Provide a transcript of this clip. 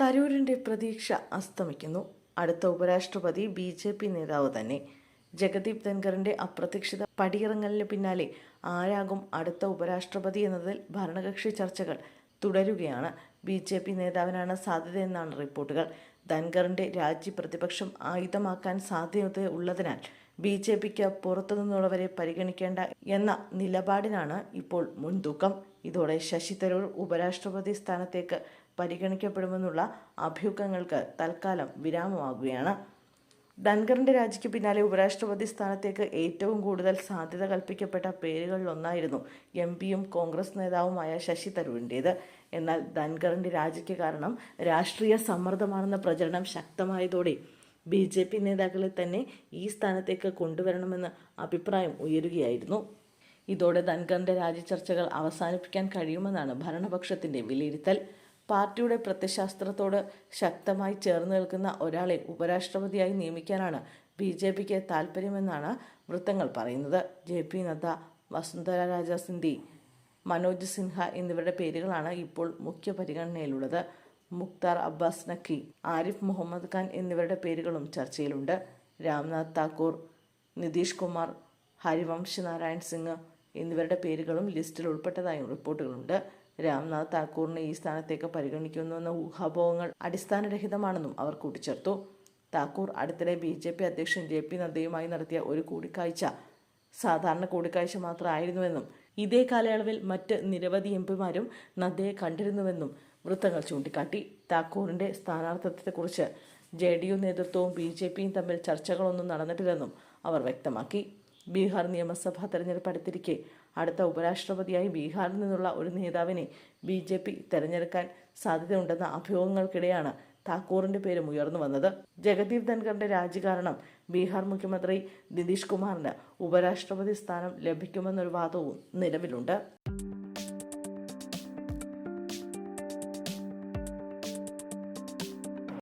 തരൂരിന്റെ പ്രതീക്ഷ അസ്തമിക്കുന്നു. അടുത്ത ഉപരാഷ്ട്രപതി ബി ജെ പി നേതാവ് തന്നെ. ജഗദീപ് ധൻഖറിന്റെ അപ്രതീക്ഷിത പടിയിറങ്ങലിന് പിന്നാലെ ആരാകും അടുത്ത ഉപരാഷ്ട്രപതി എന്നതിൽ ഭരണകക്ഷി ചർച്ചകൾ തുടരുകയാണ്. ബി ജെ പി നേതാവിനാണ് സാധ്യതയെന്നാണ് റിപ്പോർട്ടുകൾ. ധൻഖറിന്റെ രാജ്യപ്രതിപക്ഷം ആയുധമാക്കാൻ സാധ്യത ഉള്ളതിനാൽ ബി ജെ പിക്ക് പുറത്തുനിന്നുള്ളവരെ പരിഗണിക്കേണ്ട എന്ന നിലപാടിനാണ് ഇപ്പോൾ മുൻതൂക്കം. ഇതോടെ ശശി തരൂർ ഉപരാഷ്ട്രപതി സ്ഥാനത്തേക്ക് പരിഗണിക്കപ്പെടുമെന്നുള്ള അഭ്യൂഹങ്ങൾക്ക് തൽക്കാലം വിരാമമാകുകയാണ്. ധൻഖറിന്റെ രാജിക്ക് പിന്നാലെ ഉപരാഷ്ട്രപതി സ്ഥാനത്തേക്ക് ഏറ്റവും കൂടുതൽ സാധ്യത കൽപ്പിക്കപ്പെട്ട പേരുകളിലൊന്നായിരുന്നു എം പിയും കോൺഗ്രസ് നേതാവുമായ ശശി തരൂരിന്റേത് എന്നാൽ ധൻഖറിന്റെ രാജിക്ക് കാരണം രാഷ്ട്രീയ സമ്മർദ്ദമാണെന്ന പ്രചരണം ശക്തമായതോടെ ബി ജെ പി നേതാക്കളെ തന്നെ ഈ സ്ഥാനത്തേക്ക് കൊണ്ടുവരണമെന്ന് അഭിപ്രായം ഉയരുകയായിരുന്നു. ഇതോടെ ധൻഖറിന്റെ രാജി ചർച്ചകൾ അവസാനിപ്പിക്കാൻ കഴിയുമെന്നാണ് ഭരണപക്ഷത്തിന്റെ വിലയിരുത്തൽ. പാർട്ടിയുടെ പ്രത്യശാസ്ത്രത്തോട് ശക്തമായി ചേർന്ന് നിൽക്കുന്ന ഒരാളെ ഉപരാഷ്ട്രപതിയായി നിയമിക്കാനാണ് ബി ജെ പിക്ക് താൽപ്പര്യമെന്നാണ് വൃത്തങ്ങൾ പറയുന്നത്. ജെ പി നദ്ദ വസുന്ധര രാജ സിന്ധി മനോജ് സിൻഹ എന്നിവരുടെ പേരുകളാണ് ഇപ്പോൾ മുഖ്യ പരിഗണനയിലുള്ളത് മുക്താർ അബ്ബാസ് നഖി ആരിഫ് മുഹമ്മദ് ഖാൻ എന്നിവരുടെ പേരുകളും ചർച്ചയിലുണ്ട്. രാംനാഥ് താക്കൂർ നിതീഷ് കുമാർ ഹരിവംശ് നാരായൺ സിംഗ് എന്നിവരുടെ പേരുകളും ലിസ്റ്റിൽ ഉൾപ്പെട്ടതായും റിപ്പോർട്ടുകളുണ്ട്. രാംനാഥ് താക്കൂറിനെ ഈ സ്ഥാനത്തേക്ക് പരിഗണിക്കുന്നുവെന്ന ഊഹാഭോഗങ്ങൾ അടിസ്ഥാനരഹിതമാണെന്നും അവർ കൂട്ടിച്ചേർത്തു. താക്കൂർ അടുത്തിടെ ബി ജെ പി അധ്യക്ഷൻ ജെ പി നദ്ദയുമായി നടത്തിയ ഒരു കൂടിക്കാഴ്ച സാധാരണ കൂടിക്കാഴ്ച മാത്രമായിരുന്നുവെന്നും ഇതേ കാലയളവിൽ മറ്റ് നിരവധി എം പിമാരും നദ്ദയെ കണ്ടിരുന്നുവെന്നും വൃത്തങ്ങൾ ചൂണ്ടിക്കാട്ടി. താക്കൂറിന്റെ സ്ഥാനാർത്ഥിത്വത്തെക്കുറിച്ച് ജെ ഡി യു നേതൃത്വവും ബി ജെ പിയും തമ്മിൽ ചർച്ചകളൊന്നും നടന്നിട്ടില്ലെന്നും അവർ വ്യക്തമാക്കി. ബീഹാർ നിയമസഭാ തെരഞ്ഞെടുപ്പ് അടുത്തിരിക്കെ അടുത്ത ഉപരാഷ്ട്രപതിയായി ബീഹാറിൽ നിന്നുള്ള ഒരു നേതാവിനെ ബി ജെ പി തെരഞ്ഞെടുക്കാൻ സാധ്യതയുണ്ടെന്ന അഭ്യൂഹങ്ങൾക്കിടെയാണ് താക്കൂറിന്റെ പേരും ഉയർന്നു വന്നത്. ജഗദീപ് ധൻഖറിന്റെ രാജി കാരണം ബീഹാർ മുഖ്യമന്ത്രി നിതീഷ് കുമാറിന് ഉപരാഷ്ട്രപതി സ്ഥാനം ലഭിക്കുമെന്നൊരു വാദവും നിലവിലുണ്ട്.